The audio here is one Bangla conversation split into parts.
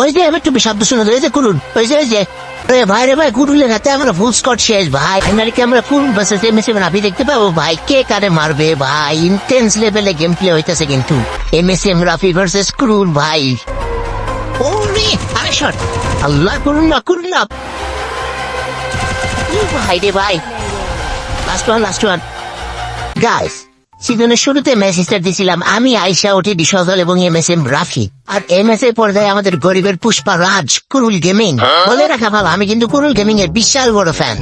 ওই যে একটু শব্দ শুনে ওই যে করুন ওই যে ওই যে। ভাই রে ভাই, কুরুলের হাতে আমরা ফুল স্কট শেষ, ভাই। ফাইনালি কি আমরা কোন বাসে এম এস এম রাফি দেখতে পাবো? ভাই, কে কারে মারবে? ভাই ইন্টেন্স লেভেলে গেম প্লে হইতেছে কিন্তু। M S Rafi versus Kurul, ভাই। ওরে, আরে শট আল্লাহ করুন না করুন না। ভাই রে ভাই। Last one last one guys সিজনের শুরুতে মেসেজটা দিছিলাম আমি আইসা ওটি ডিসল এবং এম এস এম রাফি। আর এম এস এ পর্যায়ে আমাদের গরিবের পুষ্পা রাজ কুরুল গেমিং। বলে রাখা ভালো আমি কিন্তু কুরুল গেমিং এর বিশাল বড় ফ্যান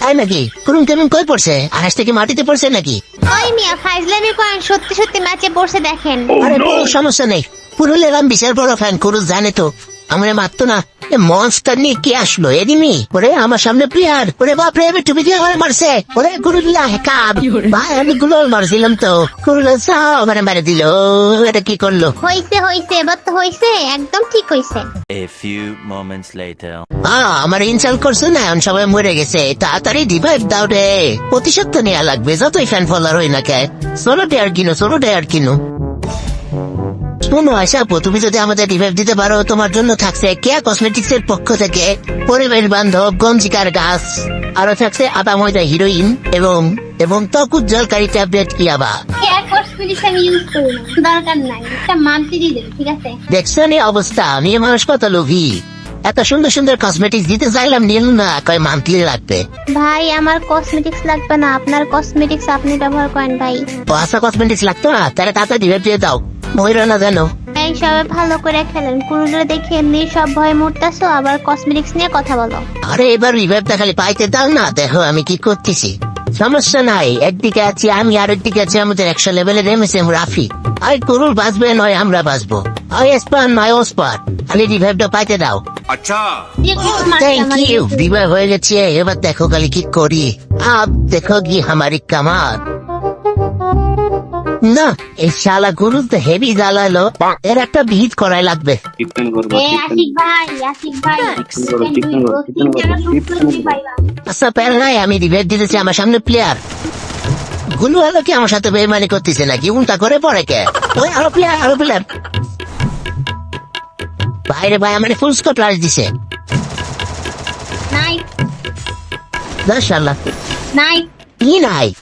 তাই নাকি? কুরুল গেমিং কই পড়ছে? আকাশ থেকে মাটিতে পড়ছে নাকি? ওই মিয়া ফাইজলামি কয়েন সত্যি সত্যি ম্যাচে পড়ছে দেখেন। আরে কোনো সমস্যা নেই। কুরুলের আমি বিশাল বড় ফ্যান কুরুল জানে তো। আমরা মাত্র না। মনস্টার নিয়ে কে আসলো? এদিমি ওরে আমার সামনে প্লেয়ার ওরে বাপরে এবার টুপি দিয়ে আমার মারছে। ওরে গুরুল্লাহ কাব ভাই আমি গুলোল মারছিলাম তো। গুরুল্লাহ সাও মানে মারে দিল। এটা কি করল? হইছে হইছে এবার তো হইছে একদম ঠিক হইছে। A few moments later. আহ, আমার ইনসাল্ট করছে না? এখন সবাই মরে গেছে। তাড়াতাড়ি ডিভাইড দাও রে। প্রতিশোধ তো নেওয়া লাগবে যতই ফ্যান ফলার হই না কে সোলো ডেয়ার কিনো সোলো ডেয়ার কিনো। শোনো আশা আপু, তুমি যদি আমাদের রিভাইভ দিতে পারো তোমার জন্য থাকছে কেয়া কসমেটিক্স এর পক্ষ থেকে পরিবেশ বান্ধব গঞ্জিকার গাছ। আরও থাকছে আদা ময়দা হিরোইন এবং এবং ত্বক উজ্জ্বলকারী ট্যাবলেট ইয়াবা। আমি দেখছ নি অবস্থা মেয়ে মানুষ কত লোভী। এত সুন্দর সুন্দর কসমেটিক্স দিতে চাইলাম নিল না কয় মান্থলি লাগবে। ভাই আমার কসমেটিক্স লাগবে না আপনার কসমেটিক্স আপনি ব্যবহার করেন ভাই। আসা কসমেটিক্স লাগতো না তাহলে তাড়াতাড়ি দিয়ে দাও। জানো। এই ভালো করে খেলেন। দেখে এমনি সব ভয় আবার কসমেটিক্স নিয়ে কথা বলো। আরে এবার পাইতে দাও না। দেখো আমি কি করতেছি। সমস্যা নাই একদিকে আছি আমি আরেকদিকে আছি আমাদের একশো লেভেলের এমএসএম রাফি। আর কুরুল বাঁচবে নয় আমরা বাঁচবো। আর এসপার নয় ওসপার খালি রিভাইভটা পাইতে দাও। আচ্ছা। oh, হয়ে গেছে এবার দেখো খালি কি করি। আপ দেখো কি হামারি কামার। না এই শালা গুরু তো হেভি জ্বালালো। এর একটা ভিত করাই লাগবে। আচ্ছা প্যার নাই আমি রিভাইভ দিতেছি আমার সামনে প্লেয়ার গুলু হলো কি আমার সাথে বেমানি করতেছে নাকি? উল্টা করে পড়ে কে? ওই আরও প্লেয়ার আরও প্লেয়ার বাইরে ভাই আমার ফুল স্কট লাশ দিছে। নাই। দশাল্লাহ নাই। কি নাই?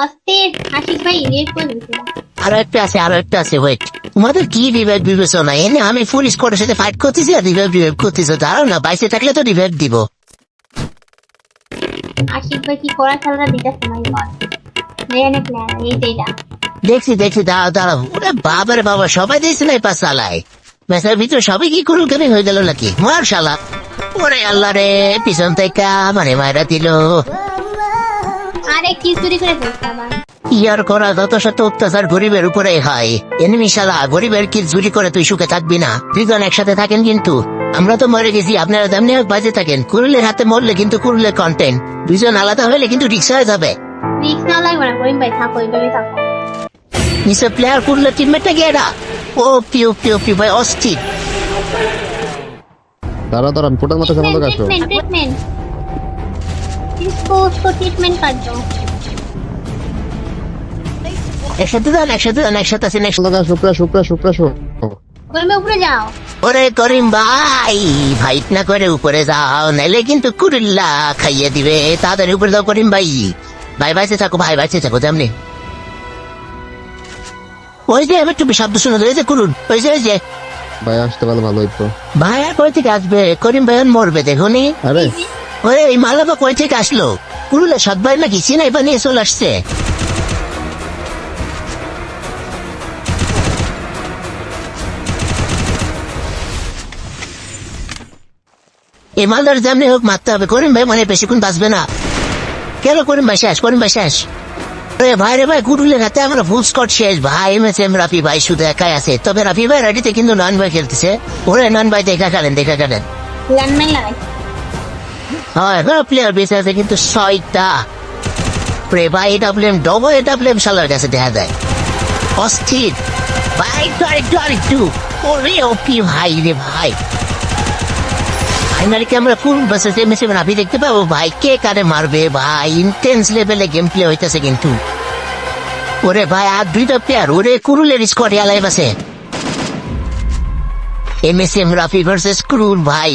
অস্থির আশিক ভাই রেড করে আরও একটা আছে আরও একটা আছে ওয়েট তোমাদের কি রিভাইভ বিবেচনা? এনে আমি ফুল স্কোয়াডের সাথে ফাইট করতেছি আর রিভাইভ রিভাইভ করতেছি। দাঁড়াও না বাইসে থাকলে তো রিভাইভ দিব। আশিক ভাই কি করা খেলাটা দিতেছে মাই গড মেয়ানে প্লেয়ার এই যে এটা। দেখছি দেখছি দাঁড়াও দাঁড়াও। ওরে বাবারে বাবা সবাই দিয়েছে না ভিতরে সবাই কি করুন কেন হয়ে গেল নাকি? মার শালা ওরে আল্লাহ রে পিছন থেকে মানে মায়েরা দিল। ইয়ার করা অত্যাচার গরিবের হয়। এনিমি শালা গরিবের কি চুরি করে তুই সুখে থাকবি না? দুজন একসাথে থাকেন কিন্তু। আমরা তো মরে গেছি আপনারা তেমনি বাজে থাকেন। কুরুলের হাতে মরলে কিন্তু কুরুলের কন্টেন্ট দুজন আলাদা হলে কিন্তু রিক্সা হয়ে যাবে। রিক্সা প্লেয়ার কুরুলের টিমমেটটা গিয়ে O P O P O P ভাই অস্থির। দাঁড়া দাঁড়ান মতো সামান্য কাজ इसको उसको ट्रीटमेंट कर दो একসাথে যান একসাথে যান একসাথে আছেন একসাথে সামনে আসো প্রাসো প্রাসো প্রাসো कोई में ऊपर जाओ ওরে করিম ভাই ফাইট না করে উপরে যাও নাইলে কিন্তু কুরুল্লা খাইয়ে দিবে তাদের উপরে যাও করিম ভাই ভাই ভাইসে থাকো ভাই ভাইসে থাকো তেমনি ওই যে এবার তুমি শব্দ শুনে ওই যে করুন ওই যে ওই যে ভাই আসতে পারলে ভালো হইতো ভাই আর কই থেকে আসবে করিম ভাই আর মরবে দেখুনি আরে ওরে, এই মালাবা কয় থেকে আসলো? কুরুলা সদবাই নাকি চিনাই বানিয়ে চলে আসছে। এই মালদার জামনে হোক মারতে হবে। করিম ভাই মনে বেশিক্ষণ বাঁচবে না। কেন করিম ভাই শেষ? করিম ভাই শেষ? ভাই রে ভাই গুডুলের হাতে আমরা ফুল স্কট শেষ। ভাই এম এস এম রাফি ভাই শুধু একাই আছে। তবে রাফি ভাই রাডিতে কিন্তু নান ভাই খেলতেছে। ওরে নান ভাই দেখা খেলেন দেখা খেলেন হয় প্লেয়ার আছে, কিন্তু ছয়টা ডবল দেখা যায়। ভাই ভাই রে ভাই। আমরা কোন দেখতে পাবো? ভাই, কে কারে মারবে? ভাই ইন্টেন্স লেভেলে গেম প্লে হইতেছে কিন্তু। ওরে ভাই আর দুইটা পেয়ার ওরে কুরুলের squad M S M Rafi versus কুরুল, ভাই।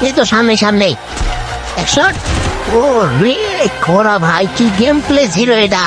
এই তো সামনে সামনে। একশো ও রে খোরা ভাই কি গেম প্লে জিরো এটা